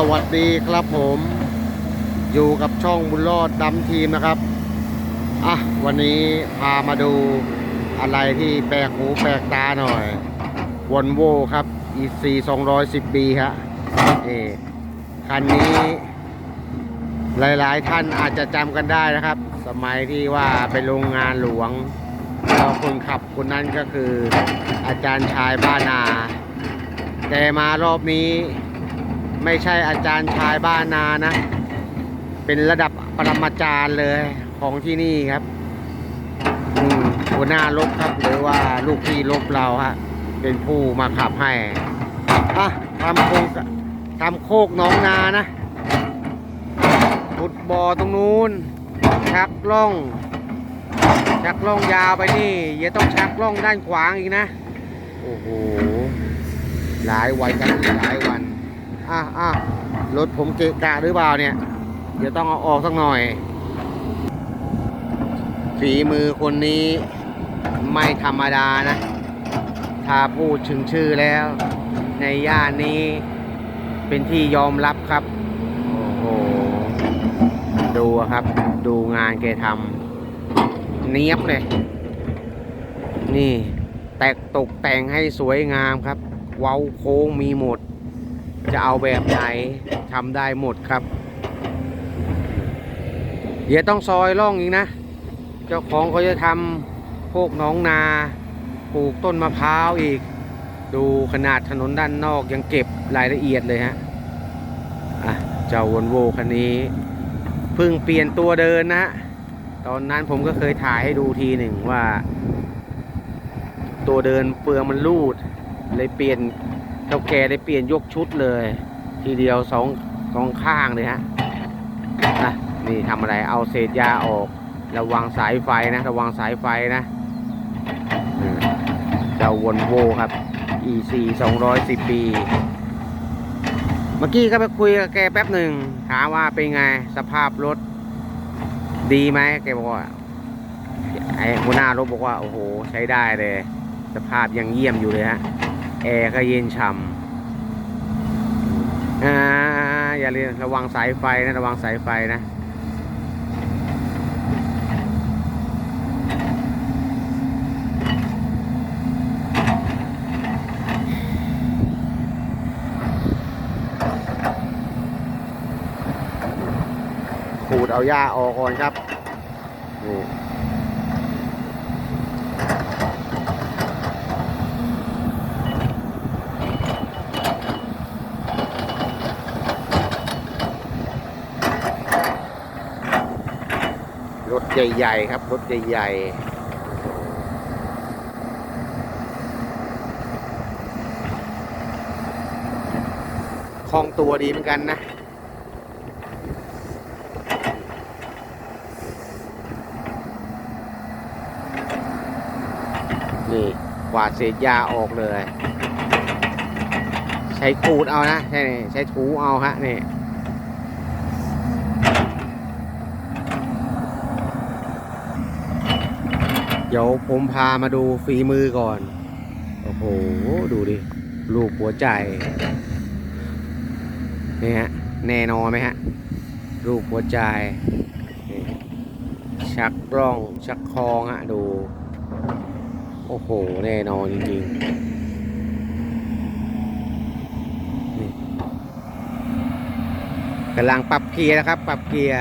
สวัสดีครับผมอยู่กับช่องบุญรอดดำทีมนะครับอะวันนี้พามาดูอะไรที่แปลกหูแปลกตาหน่อยวอนโวครับ EC 210 B ฮะนี่คันนี้ หลายๆท่านอาจจะจำกันได้นะครับ สมัยที่ว่าไปโรงงานหลวงแล้วคนขับคนนั้นก็คืออาจารย์ชายบ้านนาแต่มารอบนี้ ไม่ใช่อาจารย์ชายบ้านนานะ เป็นระดับปรมาจารย์เลยของที่นี่ครับอืมหัวหน้ารบครับ หรือว่าลูกพี่รบเราฮะเป็นผู้มาขับให้อะทำโคกทำโคกน้องนานะขุดบ่อตรงนู้น ชักล่อง ชักล่องยาวไปนี่อย่าต้องชักล่องด้านขวางอีกนะ โอ้โห หลายวันกันหลายวัน อะอะรถผมเกะกะหรือเปล่าเนี่ย เดี๋ยวต้องเอาออกสักหน่อย ฝีมือคนนี้ไม่ธรรมดานะ ถ้าพูดถึงชื่อแล้ว ในย่านนี้เป็นที่ยอมรับครับ โอ้โห ดูครับ ดูงานแกทำเนียบเลย นี่ แตกตกแต่งให้สวยงามครับ เว้าโค้งมีหมด จะเอาแบบไหนทำได้หมดครับ เดี๋ยวต้องซอยร่องอีกนะ เจ้าของเขาจะทำพวกหน้องนาปลูกต้นมะพร้าวอีก ดูขนาดถนนด้านนอกยังเก็บรายละเอียดเลยฮะอะเจ้าวอนโวคันนี้เพิ่งเปลี่ยนตัวเดินนะ ตอนนั้นผมก็เคยถ่ายให้ดูทีหนึ่งว่า ตัวเดินเปลืองมันรูด เลยเปลี่ยน เจ้าแกได้เปลี่ยนยกชุดเลย ทีเดียวสองสองข้างเลยฮะอะนี่ทำอะไรเอาเศษยาออก ระวังสายไฟนะ ระวังสายไฟนะเจ้าวอนโวครับ EC 210 ปี เมื่อกี้ก็ไปคุยกับแกแป๊บหนึ่งถามว่าเป็นไงสภาพรถดีไหมแกบอกว่าไอ้หัวหน้ารถบอกว่า โอ้โห ใช้ได้เลย สภาพยังเยี่ยมอยู่เลยฮะ แอร์ก็เย็นฉ่ำอ่าอย่าลืมระวังสายไฟนะ ระวังสายไฟนะขูดเอาหญ้าออกก่อนครับนี่ ใหญ่ ๆ ครับ รถใหญ่ ๆคล่องตัวดีเหมือนกันนะ นี่กวาดเศษหญ้าออกเลย ใช้ขูดเอานะ ใช่ใช้ถูเอาฮะนี่ ดี๋ยวผมพามาดูฝีมือก่อน โอ้โห ดูดิ ลูกหัวใจ นี่ฮะ แน่นอนไหมฮะ ลูกหัวใจ ชักร่อง ชักคลองฮะ ดู โอ้โห แน่นอนจริงๆกำลังปรับเกียร์นะครับ ปรับเกียร์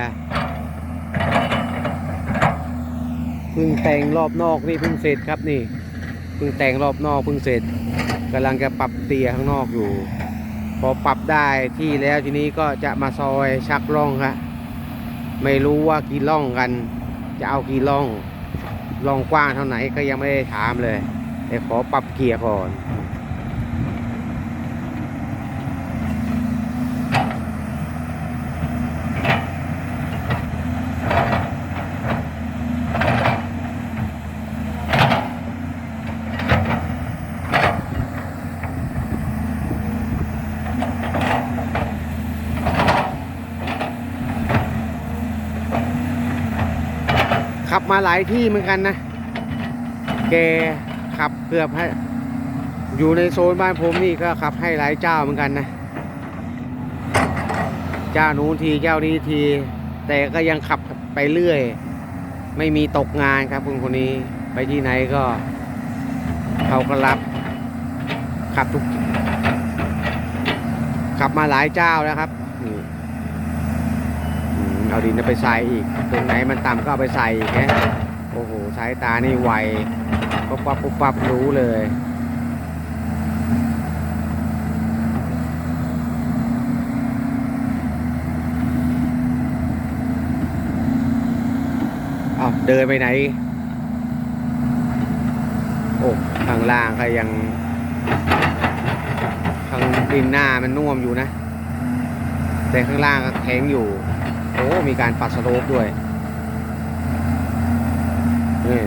เพิ่งแต่งรอบนอกนี่เพิ่งเสร็จครับนี่เพิ่งแต่งรอบนอกเพิ่งเสร็จกำลังจะปรับเตียข้างนอกอยู่ พอปรับได้ที่แล้วทีนี้ก็จะมาซอยชักล่องครับไม่รู้ว่ากี่ล่องกัน จะเอากี่ล่องลองกว้างเท่าไหนก็ยังไม่ได้ถามเลยแต่ขอปรับเกียร์ก่อน มาหลายที่เหมือนกันนะ แกขับเกือบให้ อยู่ในโซนบ้านผมนี่ก็ขับให้หลายเจ้าเหมือนกันนะ เจ้านู้นทีเจ้านี้ที แต่ก็ยังขับไปเรื่อย ไม่มีตกงานครับคุณคนนี้ ไปที่ไหนก็ เขาก็รับ ขับทุกขับมาหลายเจ้าแล้วครับ เอาดินไปใส่อีก ตรงไหนมันต่ำก็เอาไปใส่อีกแฮะโอ้โหสายตานี่ไวปุ๊บปั๊บปุ๊บปั๊บรู้เลยเอาเดินไปไหน โอ้ข้างล่างก็ยังข้างดินหน้ามันน่วมอยู่นะ แต่ข้างล่างก็แข็งอยู่ โอ้ มีการปัดสโลปด้วยนี่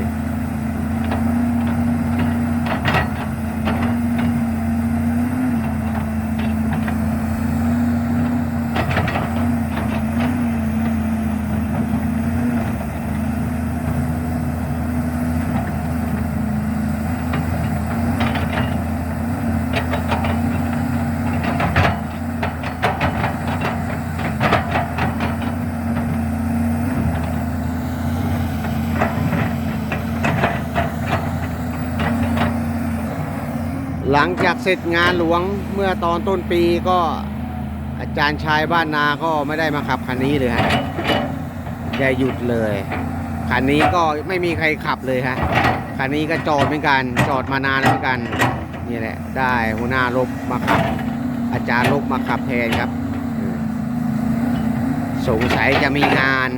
หลังจากเสร็จงานหลวงเมื่อตอนต้นปีก็อาจารย์ชายบ้านนาก็ไม่ได้มาขับคันนี้เลยฮะแกหยุดเลย คันนี้ก็ไม่มีใครขับเลยฮะ คันนี้ก็จอดเหมือนกัน จอดมานานแล้วเหมือนกัน นี่แหละ ได้หัวหน้ารบมาขับ อาจารย์รบมาขับแทนครับ สงสัยจะมีงาน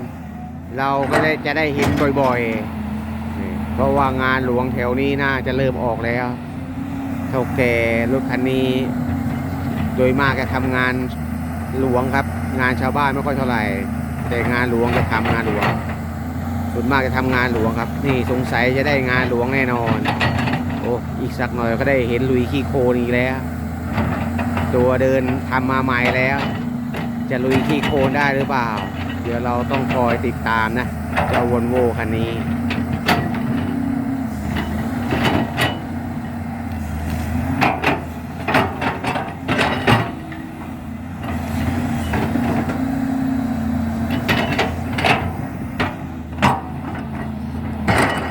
เราก็ได้จะได้เห็นบ่อยๆ เพราะว่างานหลวงแถวนี้น่าจะเริ่มออกแล้ว เท่าแก่รถคันนี้ โดยมากจะทำงานหลวงครับ งานชาวบ้านไม่ค่อยเท่าไหร่ แต่งานหลวงจะทำงานหลวงส่วนมากจะทำงานหลวงครับ นี่สงสัยจะได้งานหลวงแน่นอน โอ้อีกสักหน่อยก็ได้เห็นลุยขี้โคลนอีกแล้ว ตัวเดินทำมาใหม่แล้ว จะลุยขี้โคลนได้หรือเปล่า เดี๋ยวเราต้องคอยติดตามนะเจ้าวอนโวคันนี้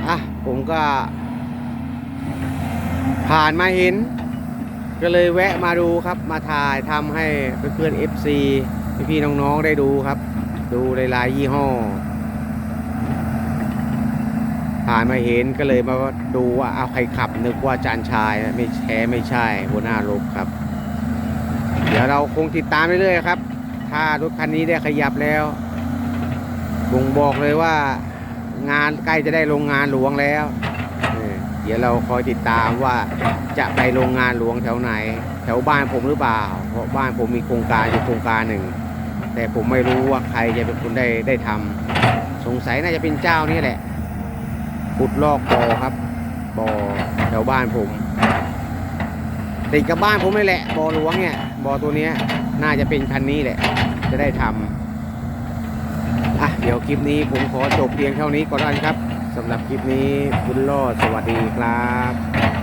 อะผม ก็ ผ่านมาเห็น ก็เลยแวะมาดูครับ มาถ่ายทำให้เพื่อนๆ FC พี่ๆน้องๆได้ดูครับ ดูหลายๆยี่ห้อ ผ่านมาเห็นก็เลยมาดูว่าเอาใครขับ นึกว่าจานชายไม่แช่ไม่ใช่หัวหน้ารบครับ เดี๋ยวเราคงติดตามเรื่อยๆครับ ถ้ารถคันนี้ได้ขยับแล้วบ่งบอกเลยว่า งานใกล้จะได้โรงงานหลวงแล้วเดี๋ยวเราคอยติดตามว่าจะไปโรงงานหลวงแถวไหน แถวบ้านผมหรือเปล่า เพราะบ้านผมมีโครงการอยู่โครงการหนึ่ง แต่ผมไม่รู้ว่าใครจะเป็นคนได้ได้ทำสงสัยน่าจะเป็นเจ้านี่แหละขุดลอกบ่อครับบ่อแถวบ้านผมติดกับบ้านผมนี่แหละบ่อหลวงเนี่ยบ่อตัวเนี้ยน่าจะเป็นคันนี้แหละ จะได้ทำอะ เดี๋ยวคลิปนี้ผมขอจบเพียงเท่านี้ก่อนครับสำหรับคลิปนี้คุณโลดสวัสดีครับ